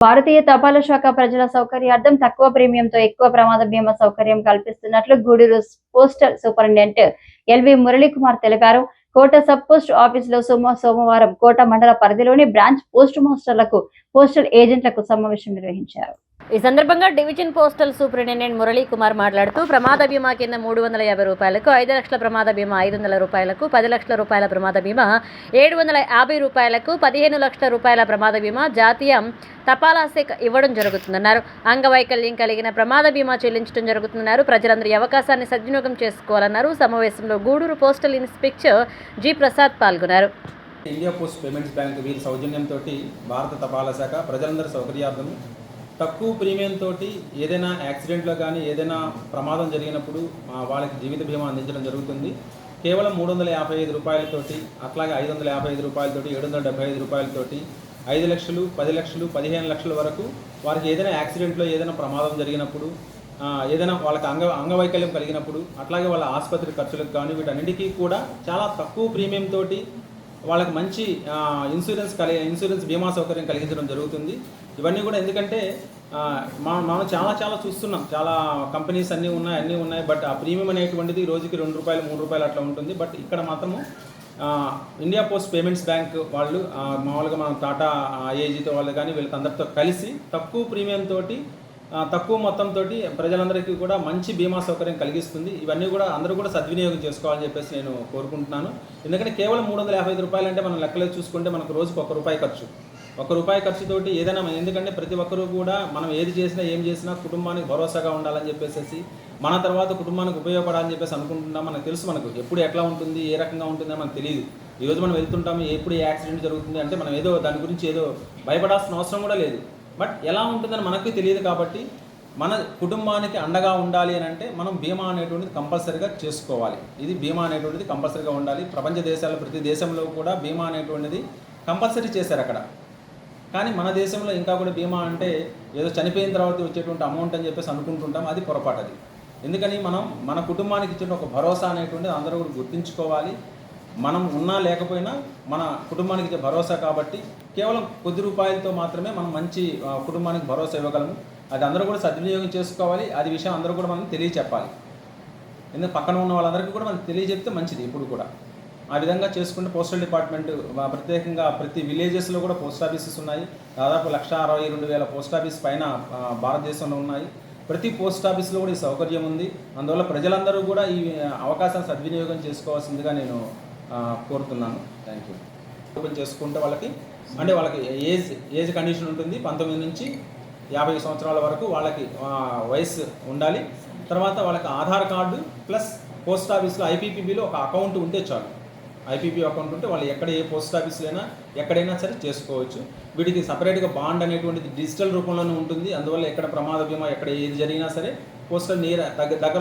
భారతీయ తపాలా శాఖ ప్రజల సౌకర్యార్థం తక్కువ ప్రీమియంతో ఎక్కువ ప్రమాద బీమా సౌకర్యం కల్పిస్తున్నట్లు Gudur postal superintendent LV Muralikumar తెలిపారు. కోట సబ్ పోస్ట్ ఆఫీసులో సోమ సోమవారం కోట మండల పరిధిలోని బ్రాంచ్ పోస్ట్ మాస్టర్లకు పోస్టల్ ఏజెంట్లకు సమావేశం నిర్వహించారు. ఈ సందర్భంగా division postal superintendent Murali Kumar మాట్లాడుతూ ప్రమాద బీమా కింద మూడు వందల యాభై రూపాయలకు ఐదు లక్షల ప్రమాద బీమా ఐదు వందల రూపాయలకు పది లక్షల రూపాయల ప్రమాద బీమా ఏడు వందల యాభై రూపాయలకు పదిహేను లక్షల రూపాయల ప్రమాద బీమా జాతీయ తపాలా శాఖ ఇవ్వడం జరుగుతుందన్నారు. అంగవైకల్యం కలిగిన ప్రమాద బీమా చెల్లించడం జరుగుతుందన్నారు. ప్రజలందరూ ఈ అవకాశాన్ని సద్వినియోగం చేసుకోవాలన్నారు. సమావేశంలో Gudur postal inspector G Prasad పాల్గొన్నారు. ఇండియా పోస్ట్ పేమెంట్స్ బ్యాంక్ వీరి సౌజన్యంతో భారత తపాలా శాఖ ప్రజలందరి సౌకర్యార్థం తక్కువ ప్రీమియంతో ఏదైనా యాక్సిడెంట్లో కానీ ఏదైనా ప్రమాదం జరిగినప్పుడు వాళ్ళకి జీవిత బీమా అందించడం జరుగుతుంది. కేవలం మూడు వందల యాభై ఐదు రూపాయలతోటి అట్లాగే ఐదు వందల యాభై ఐదు రూపాయలతోటి ఏడు వందల డెబ్బై ఐదు రూపాయలతోటి ఐదు లక్షలు పది లక్షలు పదిహేను లక్షల వరకు వారికి ఏదైనా యాక్సిడెంట్లో ఏదైనా ప్రమాదం జరిగినప్పుడు ఏదైనా వాళ్ళకి అంగ అంగవైకల్యం కలిగినప్పుడు అట్లాగే వాళ్ళ ఆసుపత్రి ఖర్చులకు కానీ వీటన్నిటికీ కూడా చాలా తక్కువ ప్రీమియం తోటి వాళ్ళకి మంచి ఇన్సూరెన్స్ కలిగి ఇన్సూరెన్స్ బీమా సౌకర్యం కలిగించడం జరుగుతుంది. ఇవన్నీ కూడా ఎందుకంటే మా మనం చాలా చాలా చూస్తున్నాం. చాలా కంపెనీస్ అన్నీ ఉన్నాయి అన్నీ ఉన్నాయి బట్ ఆ ప్రీమియం అనేటువంటిది రోజుకి రెండు రూపాయలు మూడు రూపాయలు అట్లా ఉంటుంది. బట్ ఇక్కడ మాత్రము ఇండియా పోస్ట్ పేమెంట్స్ బ్యాంక్ వాళ్ళు మామూలుగా మనం టాటా ఏజీతో వాళ్ళు కానీ వీళ్ళకి అందరితో కలిసి తక్కువ ప్రీమియం తోటి తక్కువ మొత్తంతో ప్రజలందరికీ కూడా మంచి బీమా సౌకర్యం కలిగిస్తుంది. ఇవన్నీ కూడా అందరూ కూడా సద్వినియోగం చేసుకోవాలని చెప్పేసి నేను కోరుకుంటున్నాను. ఎందుకంటే కేవలం మూడు వందల యాభై ఐదు రూపాయలు అంటే మనం లెక్కలో చూసుకుంటే మనకు రోజుకు ఒక రూపాయి ఖర్చు. ఒక రూపాయి ఖర్చుతోటి ఏదైనా ఎందుకంటే ప్రతి ఒక్కరూ కూడా మనం ఏది చేసినా ఏం చేసినా కుటుంబానికి భరోసాగా ఉండాలని చెప్పేసి మన తర్వాత కుటుంబానికి ఉపయోగపడాలని చెప్పేసి అనుకుంటున్నాం. మనకు తెలుసు మనకు ఎప్పుడు ఎట్లా ఉంటుంది ఏ రకంగా ఉంటుందో మనకు తెలియదు ఈరోజు మనం వెళ్తుంటాము ఎప్పుడు ఏ యాక్సిడెంట్ జరుగుతుంది అంటే మనం ఏదో దాని గురించి ఏదో భయపడాల్సిన అవసరం కూడా లేదు. బట్ ఎలా ఉంటుందని మనకు తెలియదు కాబట్టి మన కుటుంబానికి అండగా ఉండాలి అని అంటే మనం బీమా అనేటువంటిది కంపల్సరీగా చేసుకోవాలి. ఇది బీమా అనేటువంటిది కంపల్సరీగా ఉండాలి. ప్రపంచ దేశాల ప్రతి దేశంలో కూడా బీమా అనేటువంటిది కంపల్సరీ చేశారు అక్కడ. కానీ మన దేశంలో ఇంకా కూడా బీమా అంటే ఏదో చనిపోయిన తర్వాత వచ్చేటువంటి అమౌంట్ అని చెప్పేసి అనుకుంటుంటాం. అది పొరపాటు అది. ఎందుకని మనం మన కుటుంబానికి ఇచ్చిన ఒక భరోసా అనేటువంటిది అందరూ కూడా గుర్తుంచుకోవాలి. మనం ఉన్నా లేకపోయినా మన కుటుంబానికి ఇచ్చే భరోసా కాబట్టి కేవలం కొద్ది రూపాయలతో మాత్రమే మనం మంచి కుటుంబానికి భరోసా ఇవ్వగలము. అది అందరూ కూడా సద్వినియోగం చేసుకోవాలి. అది విషయం అందరూ కూడా మనం తెలియచెప్పాలి. ఎందుకంటే పక్కన ఉన్న వాళ్ళందరికీ కూడా మనం తెలియజెప్తే మంచిది ఇప్పుడు కూడా. ఆ విధంగా చేసుకుంటే పోస్టల్ డిపార్ట్మెంట్ ప్రత్యేకంగా ప్రతి విలేజెస్లో కూడా పోస్ట్ ఆఫీసెస్ ఉన్నాయి. దాదాపు లక్ష అరవై రెండు వేల పోస్ట్ ఆఫీస్ పైన భారతదేశంలో ఉన్నాయి. ప్రతి పోస్ట్ ఆఫీస్లో కూడా ఈ సౌకర్యం ఉంది. అందువల్ల ప్రజలందరూ కూడా ఈ అవకాశాన్ని సద్వినియోగం చేసుకోవాల్సిందిగా నేను కోరుతున్నాను. థ్యాంక్ యూ ఓపెన్ చేసుకుంటే వాళ్ళకి అంటే వాళ్ళకి ఏజ్ ఏజ్ కండిషన్ ఉంటుంది. పంతొమ్మిది నుంచి యాభై సంవత్సరాల వరకు వాళ్ళకి వయసు ఉండాలి. తర్వాత వాళ్ళకి ఆధార్ కార్డు ప్లస్ పోస్ట్ ఆఫీస్లో ఐపీపీబీలో ఒక అకౌంట్ ఉంటే చాలు. ఐపీపీ అకౌంట్ ఉంటే వాళ్ళు ఎక్కడ ఏ పోస్ట్ ఆఫీస్లో అయినా ఎక్కడైనా సరే చేసుకోవచ్చు. వీటికి సపరేట్గా బాండ్ అనేటువంటిది డిజిటల్ రూపంలోనే ఉంటుంది. అందువల్ల ఎక్కడ ప్రమాద బీమా ఎక్కడ ఏది జరిగినా సరే పోస్టల్ నీర దగ్గర దగ్గర